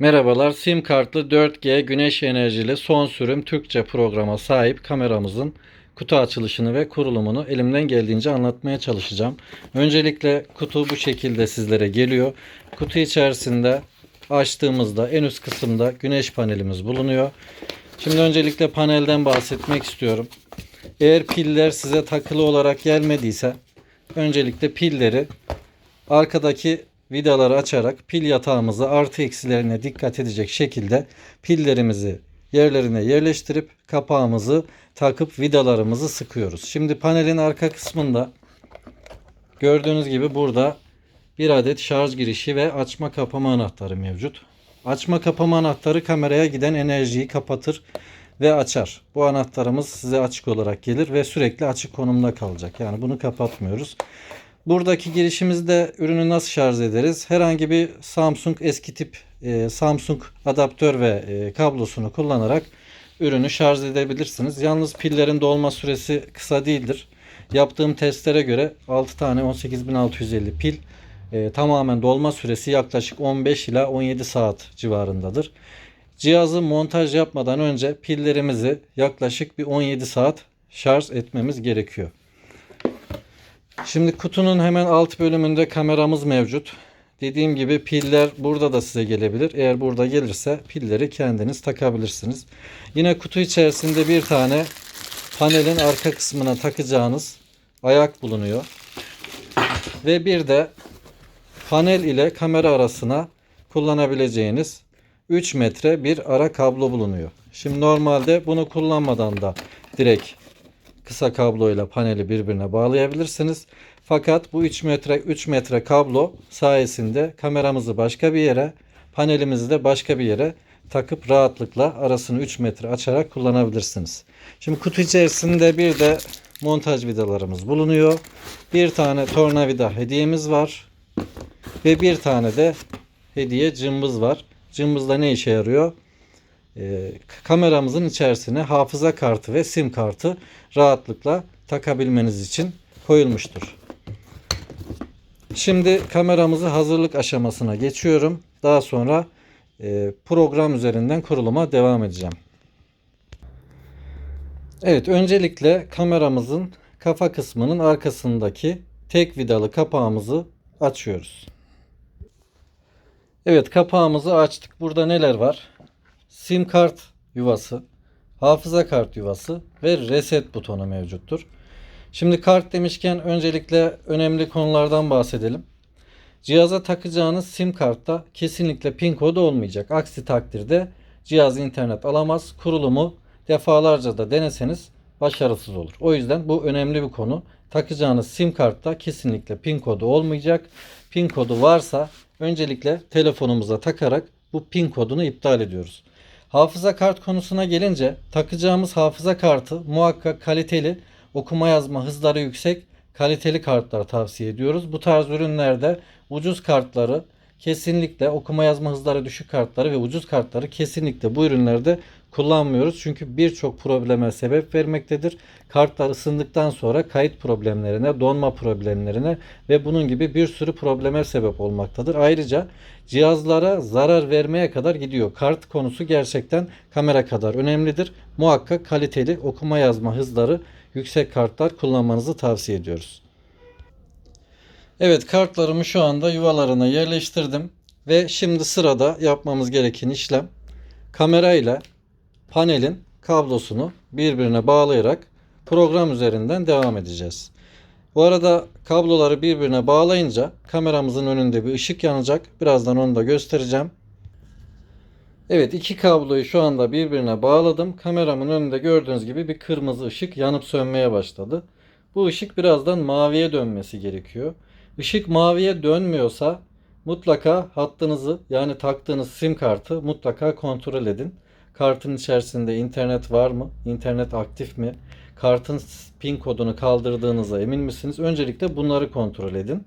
Merhabalar, sim kartlı 4G güneş enerjili son sürüm Türkçe programa sahip kameramızın kutu açılışını ve kurulumunu elimden geldiğince anlatmaya çalışacağım. Öncelikle kutu bu şekilde sizlere geliyor. Kutu içerisinde açtığımızda en üst kısımda güneş panelimiz bulunuyor. Şimdi öncelikle panelden bahsetmek istiyorum. Eğer piller size takılı olarak gelmediyse öncelikle pilleri arkadaki vidaları açarak pil yatağımızı artı eksilerine dikkat edecek şekilde pillerimizi yerlerine yerleştirip kapağımızı takıp vidalarımızı sıkıyoruz. Şimdi panelin arka kısmında gördüğünüz gibi burada bir adet şarj girişi ve açma kapama anahtarı mevcut. Açma kapama anahtarı kameraya giden enerjiyi kapatır ve açar. Bu anahtarımız size açık olarak gelir ve sürekli açık konumda kalacak. Yani bunu kapatmıyoruz. Buradaki girişimizde ürünü nasıl şarj ederiz? Herhangi bir Samsung eski tip e, Samsung adaptör ve e, kablosunu kullanarak ürünü şarj edebilirsiniz. Yalnız pillerin dolma süresi kısa değildir. Yaptığım testlere göre 6 tane 18650 pil e, tamamen dolma süresi yaklaşık 15 ila 17 saat civarındadır. Cihazı montaj yapmadan önce pillerimizi yaklaşık bir 17 saat şarj etmemiz gerekiyor. Şimdi kutunun hemen alt bölümünde kameramız mevcut. Dediğim gibi piller burada da size gelebilir. Eğer burada gelirse pilleri kendiniz takabilirsiniz. Yine kutu içerisinde bir tane panelin arka kısmına takacağınız ayak bulunuyor. Ve bir de panel ile kamera arasına kullanabileceğiniz 3 metre bir ara kablo bulunuyor. Şimdi normalde bunu kullanmadan da direkt kısa kabloyla paneli birbirine bağlayabilirsiniz. Fakat bu 3 metre 3 metre kablo sayesinde kameramızı başka bir yere, panelimizi de başka bir yere takıp rahatlıkla arasını 3 metre açarak kullanabilirsiniz. Şimdi kutu içerisinde bir de montaj vidalarımız bulunuyor. Bir tane tornavida hediyemiz var. Ve bir tane de hediye cımbız var. Cımbızda ne işe yarıyor? Ee, kameramızın içerisine hafıza kartı ve sim kartı rahatlıkla takabilmeniz için koyulmuştur. Şimdi kameramızı hazırlık aşamasına geçiyorum. Daha sonra e, program üzerinden kuruluma devam edeceğim. Evet öncelikle kameramızın kafa kısmının arkasındaki tek vidalı kapağımızı açıyoruz. Evet kapağımızı açtık. Burada neler var? Sim kart yuvası, hafıza kart yuvası ve reset butonu mevcuttur. Şimdi kart demişken öncelikle önemli konulardan bahsedelim. Cihaza takacağınız sim kartta kesinlikle pin kodu olmayacak. Aksi takdirde cihaz internet alamaz. Kurulumu defalarca da deneseniz başarısız olur. O yüzden bu önemli bir konu. Takacağınız sim kartta kesinlikle pin kodu olmayacak. Pin kodu varsa öncelikle telefonumuza takarak bu pin kodunu iptal ediyoruz. Hafıza kart konusuna gelince takacağımız hafıza kartı muhakkak kaliteli, okuma yazma hızları yüksek, kaliteli kartlar tavsiye ediyoruz. Bu tarz ürünlerde ucuz kartları kesinlikle okuma yazma hızları düşük kartları ve ucuz kartları kesinlikle bu ürünlerde kullanmıyoruz. Çünkü birçok probleme sebep vermektedir. Kartlar ısındıktan sonra kayıt problemlerine, donma problemlerine ve bunun gibi bir sürü probleme sebep olmaktadır. Ayrıca cihazlara zarar vermeye kadar gidiyor. Kart konusu gerçekten kamera kadar önemlidir. Muhakkak kaliteli okuma yazma hızları yüksek kartlar kullanmanızı tavsiye ediyoruz. Evet kartlarımı şu anda yuvalarına yerleştirdim ve şimdi sırada yapmamız gereken işlem kamera ile panelin kablosunu birbirine bağlayarak program üzerinden devam edeceğiz. Bu arada kabloları birbirine bağlayınca kameramızın önünde bir ışık yanacak. Birazdan onu da göstereceğim. Evet iki kabloyu şu anda birbirine bağladım. Kameramın önünde gördüğünüz gibi bir kırmızı ışık yanıp sönmeye başladı. Bu ışık birazdan maviye dönmesi gerekiyor. Işık maviye dönmüyorsa mutlaka hattınızı yani taktığınız sim kartı mutlaka kontrol edin. Kartın içerisinde internet var mı? İnternet aktif mi? Kartın pin kodunu kaldırdığınıza emin misiniz? Öncelikle bunları kontrol edin.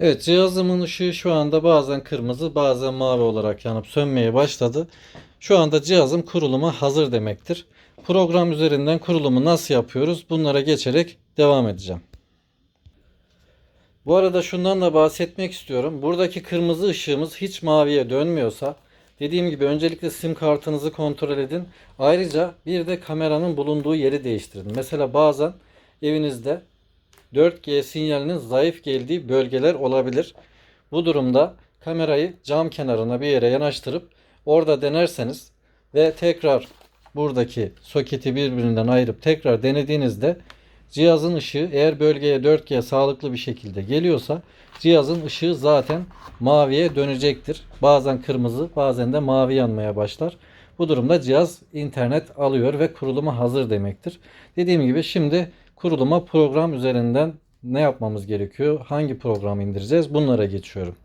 Evet cihazımın ışığı şu anda bazen kırmızı bazen mavi olarak yanıp sönmeye başladı. Şu anda cihazım kuruluma hazır demektir. Program üzerinden kurulumu nasıl yapıyoruz? Bunlara geçerek devam edeceğim. Bu arada şundan da bahsetmek istiyorum. Buradaki kırmızı ışığımız hiç maviye dönmüyorsa dediğim gibi öncelikle sim kartınızı kontrol edin. Ayrıca bir de kameranın bulunduğu yeri değiştirin. Mesela bazen evinizde 4G sinyalinin zayıf geldiği bölgeler olabilir. Bu durumda kamerayı cam kenarına bir yere yanaştırıp orada denerseniz ve tekrar buradaki soketi birbirinden ayırıp tekrar denediğinizde cihazın ışığı eğer bölgeye 4G sağlıklı bir şekilde geliyorsa cihazın ışığı zaten maviye dönecektir. Bazen kırmızı bazen de mavi yanmaya başlar. Bu durumda cihaz internet alıyor ve kuruluma hazır demektir. Dediğim gibi şimdi kuruluma program üzerinden ne yapmamız gerekiyor? Hangi programı indireceğiz? Bunlara geçiyorum.